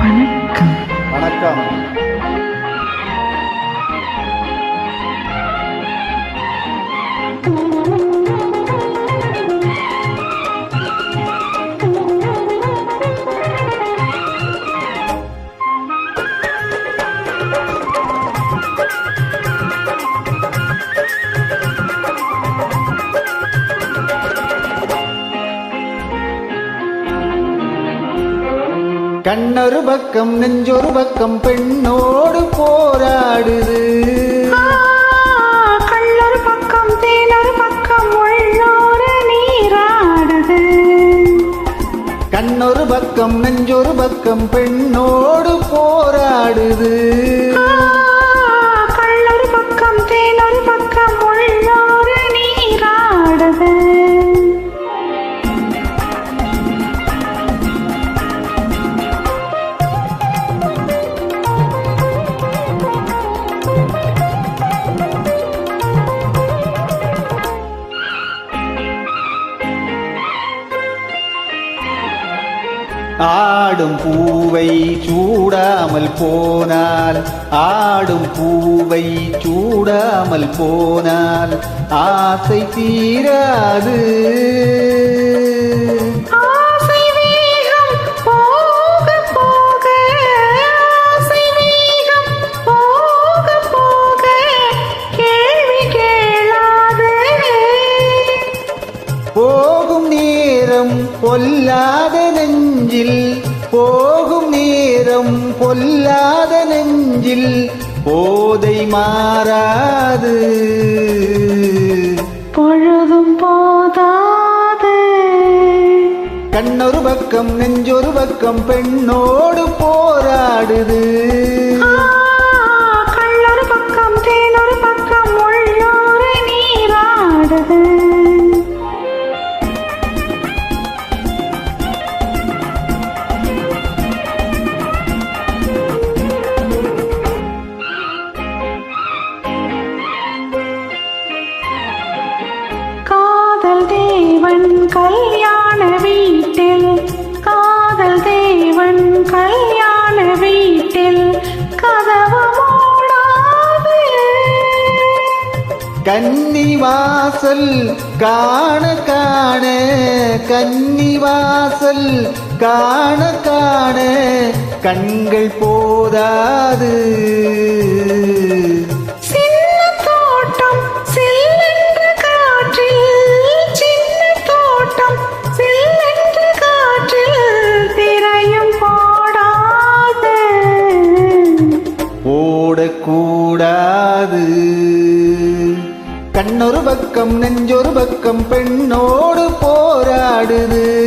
வணக்கம். வணக்கம். கண்ணொரு பக்கம் நெஞ்சொரு பக்கம் பெண்ணோடு போராடுது. கள்ளொரு பக்கம் தேனொரு பக்கம் உள்ளோர நீராடுது. கண்ணொரு பக்கம் நெஞ்சொரு பக்கம் பெண்ணோடு போராடுது ஆடும் பூவை சூடாமல் போனால் ஆடும் பூவை சூடாமல் போனால் ஆசை தீராது. பொல்லாத நெஞ்சில் போகும் நேரம் பொல்லாத நெஞ்சில் போதை மாறாது. பொழுதும் போதாது. கண்ணொரு பக்கம் நெஞ்சொரு பக்கம் பெண்ணோடு போராடுது. தேவன் கல்யாண வீட்டில் காதல் தேவன் கல்யாண வீட்டில் கதவு மூடாது. கன்னி வாசல் காண காண கன்னி வாசல் காண காண கண்கள் போதாது. வராது. கண்ணொரு பக்கம் நெஞ்சொரு பக்கம் பெண்ணோடு போராடுது.